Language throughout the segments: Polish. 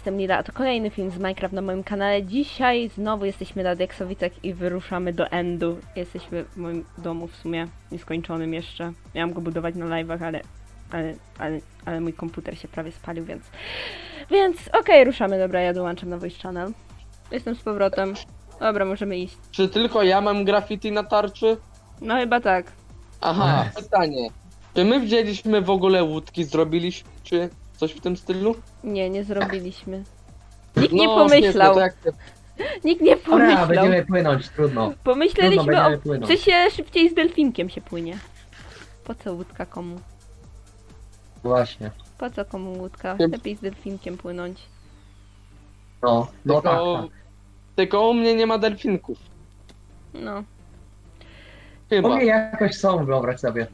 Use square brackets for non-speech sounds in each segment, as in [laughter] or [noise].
jestem Lila, a to kolejny film z Minecraft na moim kanale. Dzisiaj znowu jesteśmy na Deksowicach i wyruszamy do Endu. Jesteśmy w moim domu w sumie nieskończonym jeszcze. Miałam go budować na live'ach, ale, ale, ale, ale mój komputer się prawie spalił, więc... Więc okej, ruszamy, dobra, ja dołączam na Voice Channel. Jestem z powrotem. Dobra, możemy iść. Czy tylko ja mam graffiti na tarczy? No chyba tak. Aha, pytanie. Czy my wzięliśmy w ogóle łódki, zrobiliśmy, czy coś w tym stylu? Nie, nie zrobiliśmy. Nikt nie No, pomyślał. śmieszne, to jak- [laughs] Nikt nie Dobra, pomyślał. będziemy płynąć, trudno. Pomyśleliśmy Trudno, o... będziemy płynąć. Czy się szybciej z delfinkiem się płynie? Po co łódka komu? Właśnie. Po co komu łódka? Tym- Lepiej z delfinkiem płynąć. No, no tak, Tylko, tak. tylko u mnie nie ma delfinków. No. Chyba. U mnie jakoś są, wyobraź sobie.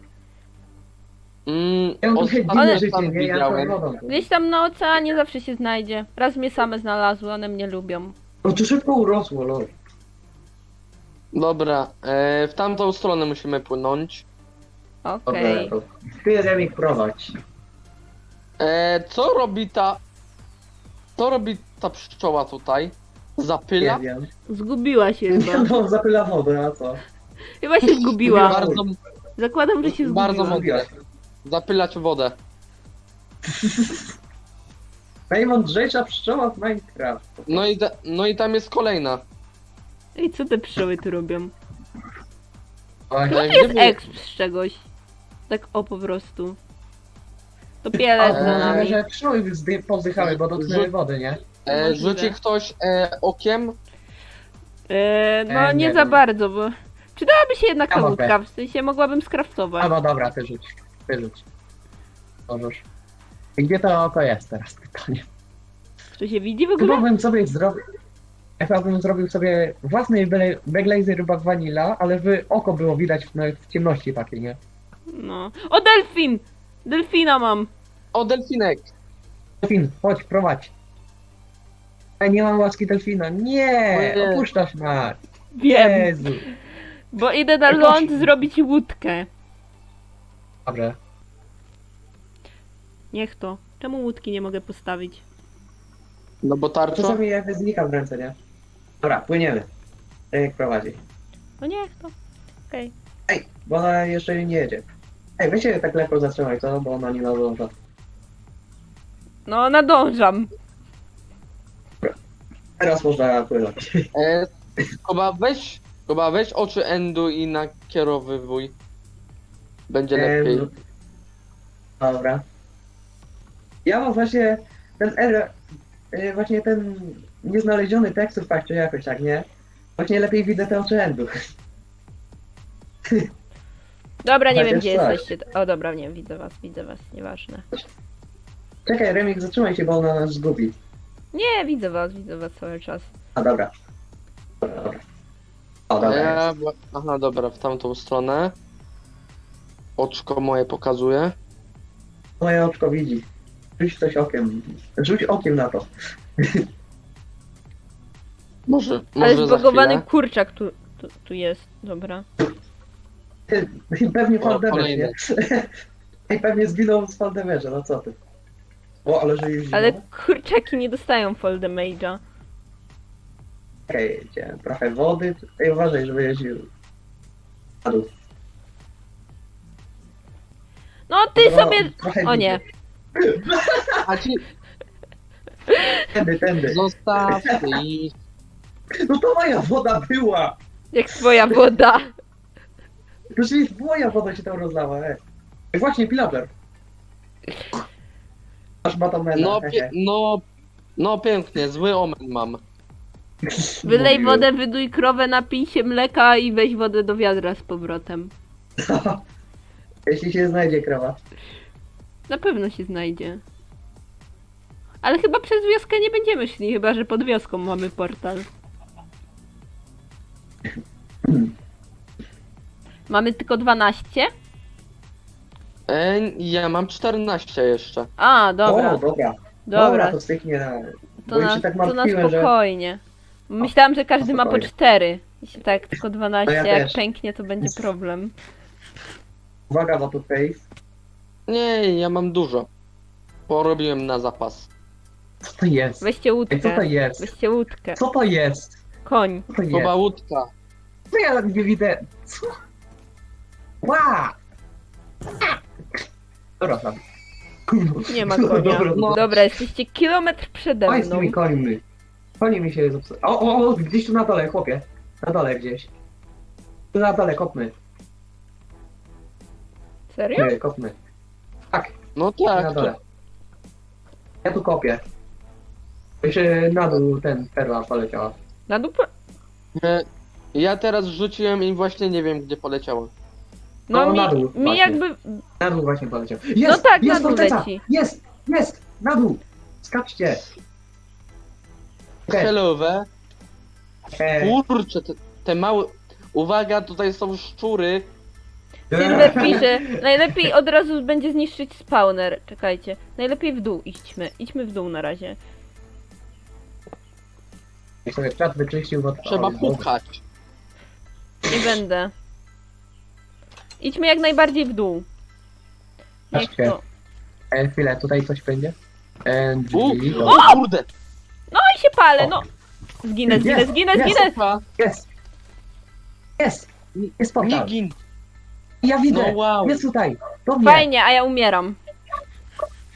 Mm, Ja mam trochę dziwne życie, nie? Ja widziałem. to wodą. Gdzieś tam na oceanie zawsze się znajdzie. Raz mnie same znalazły, one mnie lubią. No to szybko urosło, lol. Dobra, e, w tamtą stronę musimy płynąć. Okej. Dobra, to ty Remik prowadź. E, co robi ta... Co robi ta pszczoła tutaj? Zapyla? Nie wiem. Zgubiła się [laughs] chyba. no, zapyla wodę, a co? Chyba się zgubiła. Bardzo, Zakładam, że się bardzo zgubiła. mądre. Zapylać wodę. [laughs] Najmądrzejsza pszczoła w Minecraft. No i, no i tam jest kolejna. Ej, co te pszczoły tu robią? E, To jest gdyby- exp z czegoś. Tak o po prostu. To pielet za Eee, nami. że pszczoły zdy- pozdychały, bo dotknęły Rzu- wody, nie? E, Możliwe. rzuci ktoś e, okiem? Eee, no E, nie nie za wiem. bardzo, bo... Przydałaby się jednak Ja ta mogę. łódka, w sensie mogłabym A skraftować. no dobra, ty rzuć. Ty rzuć. Możesz. I gdzie to oko jest teraz [laughs] pytanie? To się widzi w Chyba ogóle? bym sobie zrobił. Chyba bym zrobił sobie własny Beglazy rybak vanilla, ale by oko było widać nawet w ciemności takiej, nie? No. O, delfin! Delfina mam. O, delfinek! Delfin, chodź, prowadź. Ej, nie mam łaski delfina. Nie! Opuszczasz nas. Wiem. Jezu. Bo idę na ląd chodź. zrobić łódkę. Dobrze. Niech to. Czemu łódki nie mogę postawić? No bo tarcza? Czasami jakby znika w ręce, nie? Dobra, płyniemy. Jak prowadzi. No niech to. Okej. Ej, bo ona jeszcze nie jedzie. Ej, weźcie tak lekko zatrzymaj to, bo ona nie nadąża. No, nadążam. Teraz można płynąć. E, Kuba, weź, Kuba, weź oczy Endu i nakierowywuj. Będzie lepiej. Em, Dobra. Ja mam właśnie ten R, e, właśnie ten nieznaleziony tekstów tak czy jakoś tak, nie? Właśnie lepiej widzę te oczy endu. Dobra, nie Chociaż wiem gdzie coś. jesteście. O dobra, nie, widzę was, widzę was, nieważne. Czekaj, Remik, zatrzymaj się, bo ona nas zgubi. Nie, widzę was, widzę was cały czas. A dobra. Dobra, dobra. O, dobra. Ja, aha, dobra, w tamtą stronę. Oczko moje pokazuje. Moje oczko widzi. Rzuć coś okiem. Rzuć okiem na to. Może, Ale może za zbogowany chwilę. kurczak tu, tu, tu jest, dobra. Pewnie O, Faldemerze, kolejny. [laughs] nie? Ej, pewnie zginął z Faldemerze, no co ty. O, ale że już Ale kurczaki nie dostają fall damage'a. Okej, okay, trochę wody. Ej, uważaj, żeby jeździł. Na dół. No ty No, sobie... trochę O nie. [laughs] A ci Tędy, tędy. zostaw [laughs] i... No to moja woda była! Jak twoja woda. To czyli moja woda się tam rozlała, ej. Ej, Właśnie, pillager. Masz batomena. No, pie, no, no pięknie, zły omen mam. Wylej wodę, wyduj krowę, napij się mleka i weź wodę do wiadra z powrotem. [laughs] Jeśli się znajdzie krowa. Na pewno się znajdzie. Ale chyba przez wioskę nie będziemy szli, chyba że pod wioską mamy portal. [clears throat] Mamy tylko 12? E, ja mam 14 jeszcze. A, dobra, O, dobra. dobra. to styknie na... To Bo na, się tak to na martwiłem, że... spokojnie. Myślałam, że każdy ma po spokojnie. 4. Jeśli tak, tylko 12, No ja jak też. pęknie, to będzie problem. Uwaga, bo tu face. Nie, ja mam dużo. Porobiłem na zapas. Co to jest? Weźcie Ej, co to łódkę. jest? Weźcie łódkę. Co to jest? Koń. Co to jest? Kuba łódka. Co ja nie widzę? Co? Ła! Dobra, tam. Nie ma konia. Dobra, no. Dobra, jesteście kilometr przede Oj, z mną. tymi końmi. Koni mi się zepsuły. O, o, o, gdzieś tu na dole, chłopie. Na dole gdzieś. Tu na dole, kopmy. Serio? Nie, kopmy. Tak, No na tak, dole. Ja tu kopię. Jeszcze na dół ten perła poleciała. Na dupę? e, ja teraz rzuciłem i właśnie nie wiem gdzie poleciało. No No, mi, na dół, mi właśnie. jakby... Na dół właśnie poleciał. Jest, No tak, jest na dół forteca! leci. Jest, jest, na dół! Skaczcie! Okej, Celowe. e, Kurczę, te, te małe... Uwaga, tutaj są szczury. Silver pisze, najlepiej od razu będzie zniszczyć spawner. Czekajcie. Najlepiej w dół idźmy. Idźmy w dół na razie. Jak sobie czat wyczyścił, bo... Trzeba Oj, bo- pukać. Nie będę. Idźmy jak najbardziej w dół. Niech Patrzcie. to. E, chwilę, tutaj coś będzie? E, U, drzwi, o kurde. No i się palę, no. Zginę, zginę, zginę, jest. zginę. Jest! Jest! Jest nie gin. Ja widzę! No wow. Jest tutaj! Do mnie! Fajnie, a ja umieram.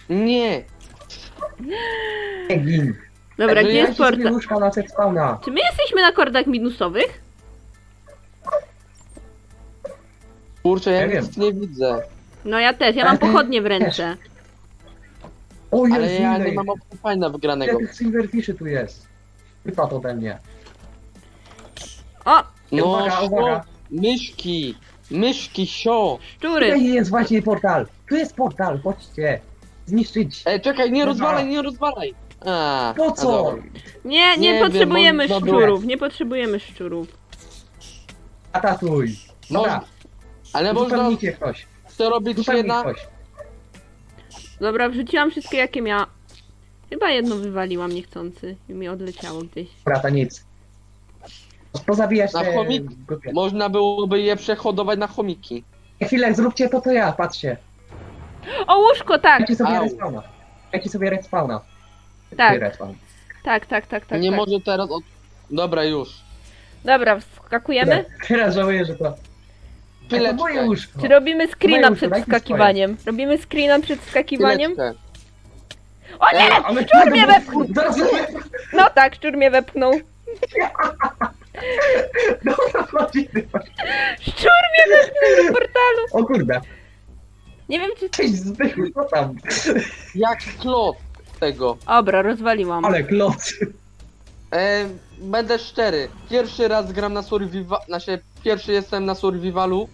Nie. Nie gin! Dobra, Ale gdzie ja jest Dajcie sobie portal? łóżka na set spawna! Czy my jesteśmy na kordach minusowych? Kurczę, ja Ja nic nie widzę. No ja też, ja mam Ale- pochodnie w ręce. O, jest Ale ja nie mam fajna Ile wygranego. tych silverfishy tu jest? Wypadł ode mnie. O, No, uwaga, uwaga! myszki. Myszki, sio. szczury. Tutaj jest właśnie portal! Tu jest portal, chodźcie! Zniszczyć! Ej, czekaj, nie Dobra. rozwalaj, nie rozwalaj. A, Po a co? dobra. Nie, nie, Nie wiem, potrzebujemy dobra. szczurów, nie potrzebujemy szczurów. Atatuj! Dobra, ale można zupełnijcie ktoś. to robić jedna... ktoś. Dobra, wrzuciłam wszystkie jakie miałam. Chyba jedno wywaliłam niechcący i mi odleciało gdzieś. Dobra, to nic. Pozabijać Na te chomik? głupie. Można byłoby je przehodować na chomiki. Chwilę, zróbcie to, to ja, patrzcie. O, łóżko, tak, Dajcie sobie Au. respawna. Dajcie sobie respawna. Tak. Ty respawn. tak, tak, tak, tak. nie tak. może teraz od... Dobra, już. Dobra, wskakujemy? Teraz żałuję, że to... to Chwileczkę. moje łóżko. Czy robimy screena Moje przed łóżko, dajcie wskakiwaniem? Robimy screena przed wskakiwaniem? Chwileczkę. O nie! Ale szczur mnie wepchnął! Zaraz No tak, szczur mnie wepchnął. [laughs] Dobra, chodźcie. Szczur mnie wepchnął do portalu! O kurde. Nie wiem czy... Cześć, Zbychu, co tam? Jaki klot tego. Dobra, rozwaliłam. Ale kloc. E, będę szczery. Pierwszy raz gram na survival... Znaczy, pierwszy jestem na survivalu.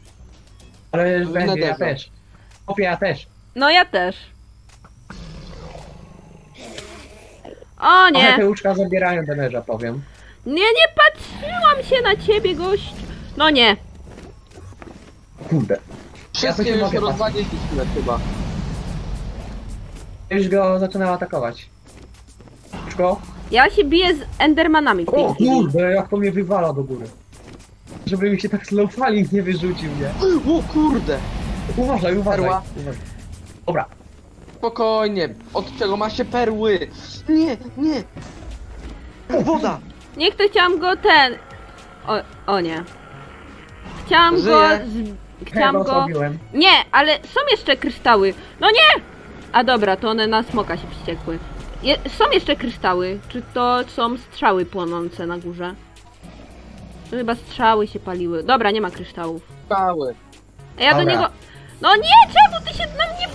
Ale W będzie, ja też. Opie, ja też. No ja też. O Ale nie! te łóżka zabierają denerza, powiem. Nie, nie patrzyłam się na ciebie, gość. No nie. Kurde. Wszystkie się już mogę rozwaliliśmy chyba. Już go zaczynał atakować. Łóżko? Ja się biję z endermanami w tej O chwili. kurde, jak to mnie wywala do góry. Żeby mi się tak slow falling nie wyrzucił, nie? O kurde. Uważaj, uważaj. Perła. uważaj. Dobra. Spokojnie. Od czego ma się perły? Nie, nie. Woda. Nie chcę, chciałam go ten... O, o nie. Chciałam Żyje. go... Z... Chciałam Chyba go... zrobiłem. Nie, ale są jeszcze kryształy. No nie! A dobra, to one na smoka się wściekły. Je, są jeszcze kryształy. Czy to są strzały płonące na górze? To chyba strzały się paliły. Dobra, nie ma kryształów. Skały. A ja do Dobra. niego... No nie, czemu ty się na mnie...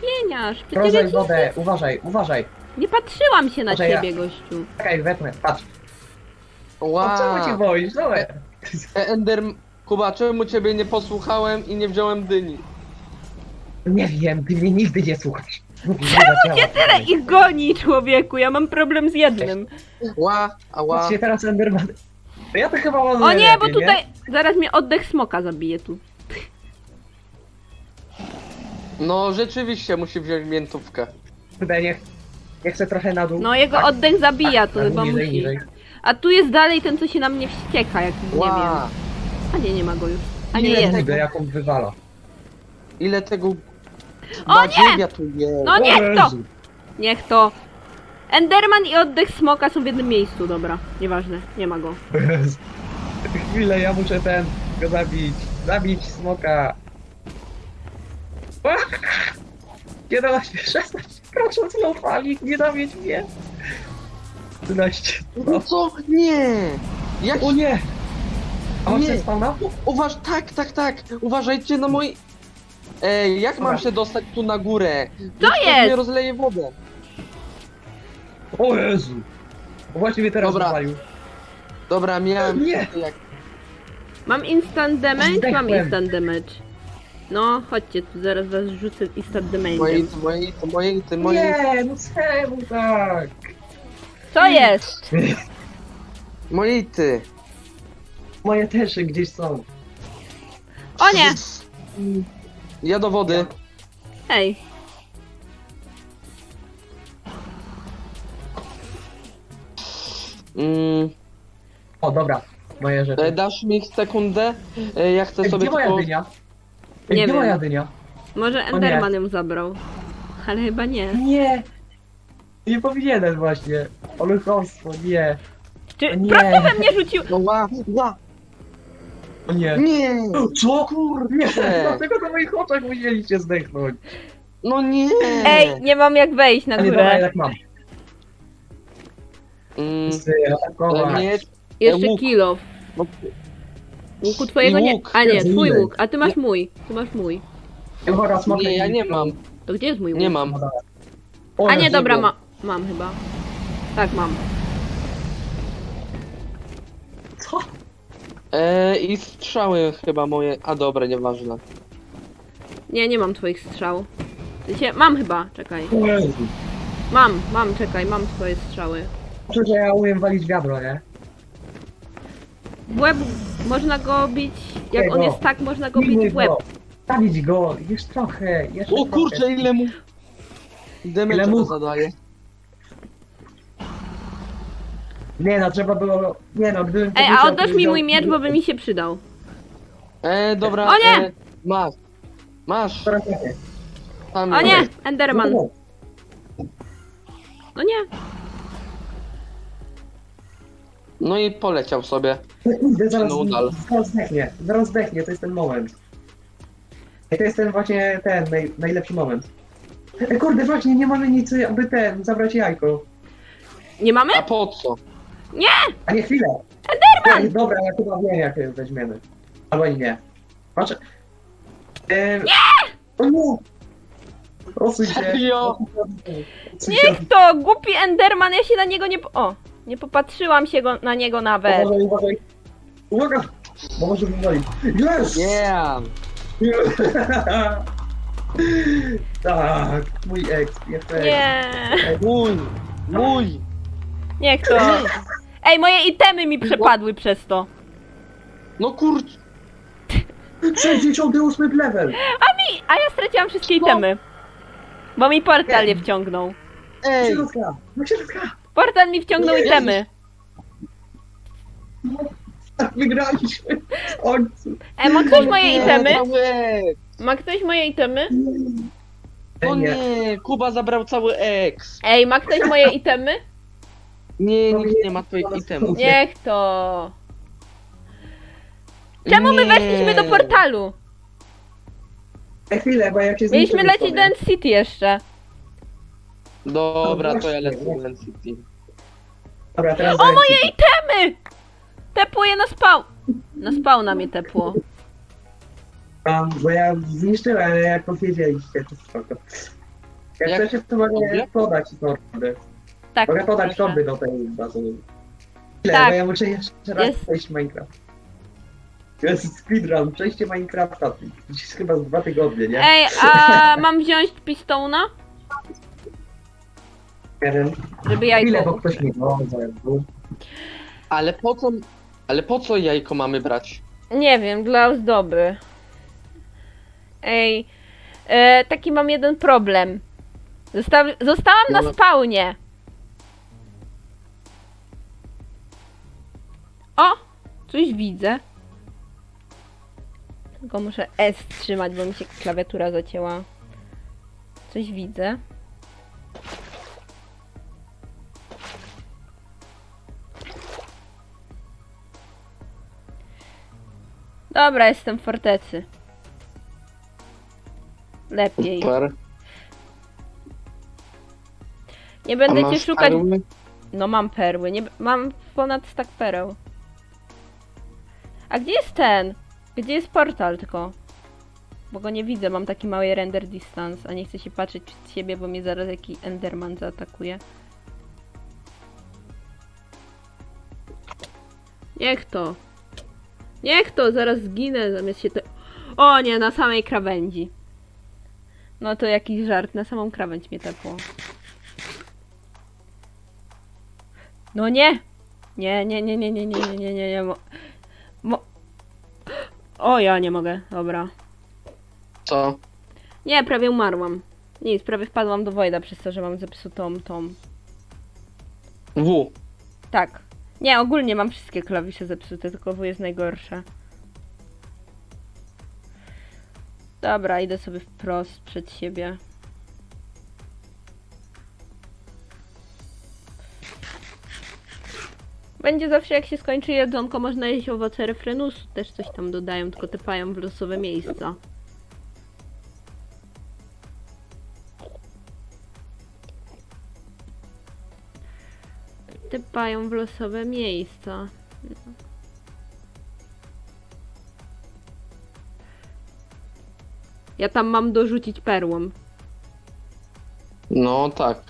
Pieniasz, przecież ja ci... wodę, uważaj, uważaj. Nie patrzyłam się na Może ja- ciebie, gościu. Czekaj, wetnę, patrz. O Wow. czemu cię boisz? No, E, Ender... Kuba, czemu ciebie nie posłuchałem i nie wziąłem dyni? nie wiem, ty mnie nigdy nie słuchasz. Czemu cię tyle ich goni, człowieku? Ja mam problem z jednym. Ła, ała. Patrzcie teraz Enderman. To ja to chyba mam O nie, najlepiej, bo tutaj... Zaraz mnie oddech smoka zabije tu. No rzeczywiście musi wziąć miętówkę. Tutaj nie, nie chcę trochę na dół. No jego Tak, oddech zabija, to tak, chyba niżej, musi. niżej. A tu jest dalej ten, co się na mnie wścieka, jak nie wiem. Ła. A nie, nie ma go już. A nie Ile jest. jaką wywala. Ile tego... O nie! badziewia tu jest. No O niech to! Jezu. Niech to! Enderman i oddech smoka są w jednym miejscu, dobra. Nieważne, nie ma go. Chwilę, ja muszę ten go zabić. Zabić smoka. Ah! 11, 16, proszę złapali, nie zabić mnie. 13. No co? Nie! Jak... O nie! A masz Nie. ten spawna? Uważ, tak, tak, tak! Uważajcie na mój... Ej, jak mam Dobra. się dostać tu na górę? Co Wiesz, jest? mnie rozleje wodę. O Jezu! O, Właśnie mnie teraz Dobra. zapalił. Dobra, miałem... Nie. Jak... Mam instant damage? Mam Zdechłem. instant damage. No, chodźcie, tu zaraz was rzucę instant damage. Moje ity, moje ity, moje ity, moje ity. Nie, no czemu tak? Co jest? [laughs] Moje ity. Moje też gdzieś są. O nie! Ja do wody. Ej, Mm, O, dobra. Moje e, rzeczy. dasz mi sekundę? E, ja chcę Ej, sobie gdzie moja tylko... dynia? Ej, Nie gdzie wiem. moja dynia? może Enderman ją zabrał. Ale chyba nie. Nie! Nie powinienem właśnie. Olechostwo, nie. Czy O nie. prosto we mnie rzucił? No ła, ła. O nie. Nie! Co kur... Nie! Nie. [laughs] Dlatego na moich oczach musieliście zdechnąć. No nie! Ej, nie mam jak wejść na A nie, dobra, górę. jak mam. Mm, Wszyscy e, atakować. nie, Jeszcze łuk. kilo. no, Łuku twojego nie. łuk. A nie, Jezu, twój łuk. A ty masz mój. Ty masz mój. Smoka nie, ja nie mam. To gdzie jest mój łuk? Nie mam. O, A nie, dobra, ma mam chyba. Tak, mam. Co? E, I strzały chyba moje. A dobra, nieważne. Nie, nie mam twoich strzał. W sensie, mam chyba, czekaj. O Jezu. Mam, mam, czekaj, mam twoje strzały. Że ja umiem walić wiadro, nie? W łeb można go bić, jak on jest tak, można go Pilnuj bić w łeb. go. Zabić go, jeszcze trochę, jeszcze O trochę. kurczę, ile mu... Ile Damage mu- to zadaje. Nie no, trzeba było... Nie no, gdybym... Ej, a powiedział, oddasz mi mój miecz, bo by mi się przydał. E, dobra. O nie! E, masz. Masz. Teraz nie. Tam O nie, jest. Enderman. No, No nie. No i poleciał sobie. no, Kurde, zaraz, No, dal. zaraz zdechnie, zaraz zdechnie, to jest ten moment. I to jest ten właśnie ten naj, najlepszy moment. Ej, kurde, właśnie, nie mamy nic, aby ten, zabrać jajko. Nie mamy? A po co? A nie chwilę. Enderman! Ej, dobra, ja chyba wiem, jak weźmiemy. Albo i nie. Patrz. Eee, nie! O nie! Osuń się. Serio? Osuń się. Niech to! Głupi Enderman, ja się na niego nie... po- O! Nie popatrzyłam się go, na niego nawet. Uważaj, uważaj. Uwaga! Bo może wywalić. Yes! Yeah. [laughs] tak, mój ex, efekt. Nie. Mój. Mój. Niech to. [laughs] Ej, moje itemy mi przepadły przez to. No kurcz. 68 level! I, a ja straciłam wszystkie itemy. Bo mi portal je wciągnął. Ej. No! Portal mi wciągnął Nie. itemy. Tak, wygraliśmy! W końcu! Ej, ma ktoś moje itemy? cały. Ma ktoś moje itemy? O Nie. nie, Kuba zabrał cały ex. Ej, ma ktoś moje itemy? Nie, nikt nie ma twoich itemów. Niech to. Czemu my Nie. weszliśmy do portalu? Ej, chwilę, bo jak się Mieliśmy zniszczymy lecieć do End City jeszcze. Dobra, to ja lecę do End City. Dobra, teraz O, moje itemy! Tepło je na spał. Na spał na mnie tepło. Bo ja zniszczyłem, ale jak powiedzieliście, to spoko. Jak, Jak- chcecie, to mogę Dobrze? podać torby. Tak. Mogę podać proszę. do tej bazy. Ile, Tak. bo ja muszę jeszcze raz Jest. przejść Minecraft. Jest speedrun, przejście Minecrafta. Dziś jest chyba z dwa tygodnie, nie? Ej, a [laughs] mam wziąć pistona? Nie wiem. Żeby Ile, bo jajko. ktoś mi no, Ale po co... Ale po co jajko mamy brać? Nie wiem, dla ozdoby. Ej, e, taki mam jeden problem. Zosta zostałam na No. spawnie. Coś widzę. Tylko muszę S trzymać, bo mi się klawiatura zacięła. Coś widzę. Dobra, jestem w fortecy. Lepiej. Super. Nie będę A cię szukać. perły? No mam perły, nie, mam ponad stak pereł. A gdzie jest ten? Gdzie jest portal tylko? Bo go nie widzę, mam taki mały render distance, a nie chcę się patrzeć przed siebie, bo mnie zaraz jakiś enderman zaatakuje. Niech to. Niech to, zaraz zginę zamiast się te... O nie, na samej krawędzi. No to jakiś żart, na samą krawędź mnie tepło. No nie! Nie, nie, nie, nie, nie, nie, nie, nie, nie, nie, mo... mo... O, ja nie mogę, dobra. Co? Nie, prawie umarłam. Nic, prawie wpadłam do Wojda przez to, że mam zepsutą tą... W. Tak. Nie, ogólnie mam wszystkie klawisze zepsute, tylko W jest najgorsze. Dobra, idę sobie wprost przed siebie. Będzie zawsze jak się skończy jedzonko, można jeść owoce refrenusu. Też coś tam dodają, tylko typają w losowe miejsca. Typają w losowe miejsca. Ja tam mam dorzucić perłą. No tak.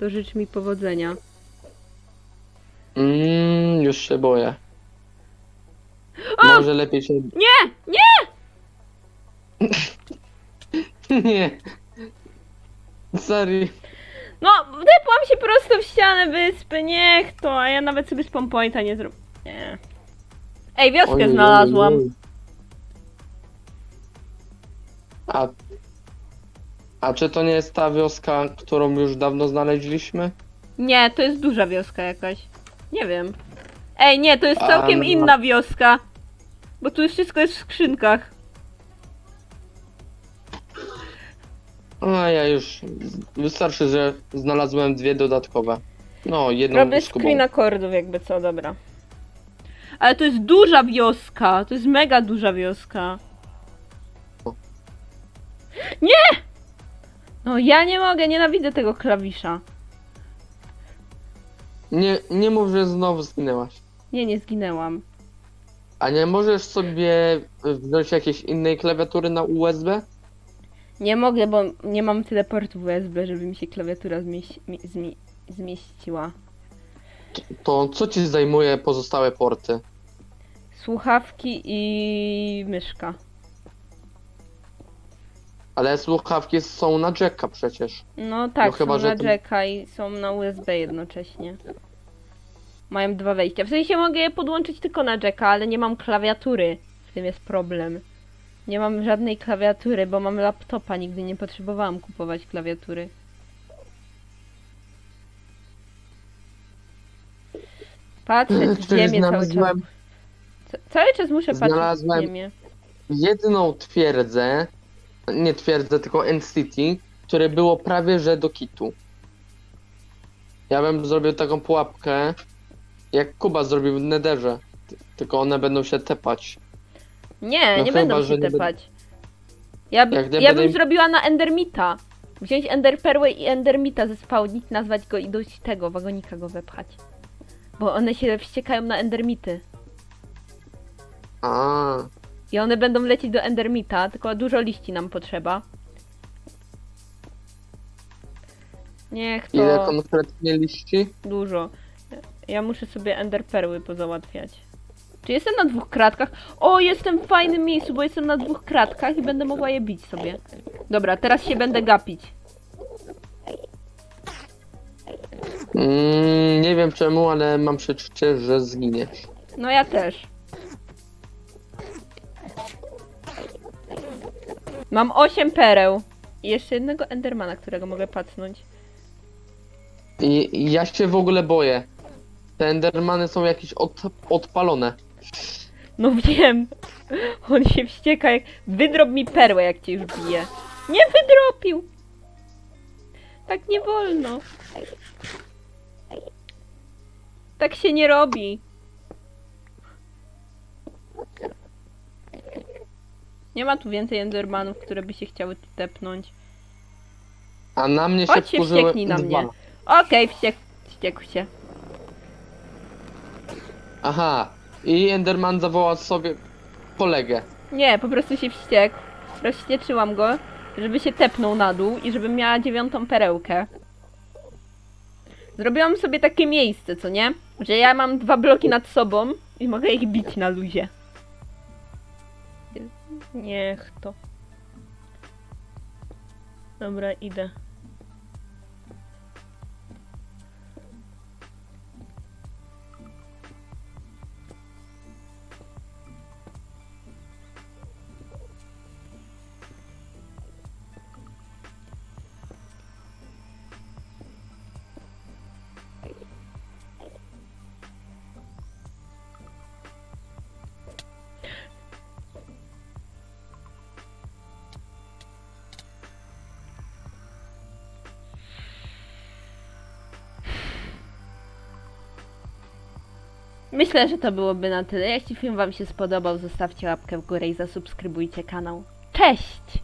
To życz mi powodzenia. Mm, już się boję. Może lepiej się... Nie! Nie! [laughs] Nie. Sorry. No, wdepłam się prosto w ścianę wyspy, niech to, a ja nawet sobie spawn pointa nie zrobię. Nie. Ej, wioskę Ojej, znalazłam. ojej. A... A czy to nie jest ta wioska, którą już dawno znaleźliśmy? Nie, to jest duża wioska jakaś. Nie wiem. Ej, nie, to jest A, całkiem no. inna wioska. Bo tu już wszystko jest w skrzynkach. A ja już... Wystarczy, że znalazłem dwie dodatkowe. No, jedną Robię z Kubą. screen akordów, jakby co, dobra. Ale to jest duża wioska. To jest mega duża wioska. Nie! No ja nie mogę, nienawidzę tego klawisza. Nie, nie mów, że znowu zginęłaś. Nie, nie zginęłam. A nie możesz sobie wziąć jakiejś innej klawiatury na USB? Nie mogę, bo nie mam tyle portów USB, żeby mi się klawiatura zmieści, mi- zmi, zmieściła. To co ci zajmuje pozostałe porty? Słuchawki i myszka. Ale słuchawki są na jacka przecież. No tak, No chyba, są że na jacka i są na USB jednocześnie. Mają dwa wejścia. W sensie mogę je podłączyć tylko na jacka, ale nie mam klawiatury. W tym jest problem. Nie mam żadnej klawiatury, bo mam laptopa. Nigdy nie potrzebowałam kupować klawiatury. Patrzę [laughs] w Czyli ziemię cały czas. znalazłem Ca- Cały czas muszę patrzeć w Znalazłem- ziemię. jedną twierdzę, nie twierdzę, tylko N-City, które było prawie że do kitu. Ja bym zrobił taką pułapkę, jak Kuba zrobił w Nederze. Ty- Tylko one będą się tepać. Nie, No nie chyba, będą się tepać. Ja, by, ja będę bym im- zrobiła na Endermita. Wziąć Enderperłę i Endermita zespałnić, nazwać go i do tego wagonika go wepchać. Bo one się wściekają na Endermity. A, I one będą lecieć do Endermita, tylko dużo liści nam potrzeba. Niech to ile konkretnie liści? dużo. Ja muszę sobie Enderperły pozałatwiać. Czy jestem na dwóch kratkach? O, jestem w fajnym miejscu, bo jestem na dwóch kratkach i będę mogła je bić sobie. Dobra, teraz się będę gapić. Mm, nie wiem czemu, ale mam przeczucie, że zginiesz. No ja też. Mam 8 pereł. I jeszcze jednego Endermana, którego mogę pacnąć. I ja się w ogóle boję. Te Endermany są jakieś od, odpalone. No wiem. On się wścieka jak... Wydrob mi perłę, jak cię już bije. Nie wydropił! Tak nie wolno. Tak się nie robi. Nie ma tu więcej endermanów, które by się chciały tu tepnąć. A na mnie się Chodź się wkurzyły wścieknij na dwa. mnie. Okej, wściek... wściekł się. Aha. I Enderman zawołał sobie kolegę. Nie, po prostu się wściekł. Rozścieczyłam go, żeby się tepnął na dół i żebym miała dziewiątą perełkę. Zrobiłam sobie takie miejsce, co nie? Że ja mam dwa bloki nad sobą i mogę ich bić na luzie. Niech to. Dobra, idę. Myślę, że to byłoby na tyle. Jeśli film Wam się spodobał, zostawcie łapkę w górę i zasubskrybujcie kanał. Cześć!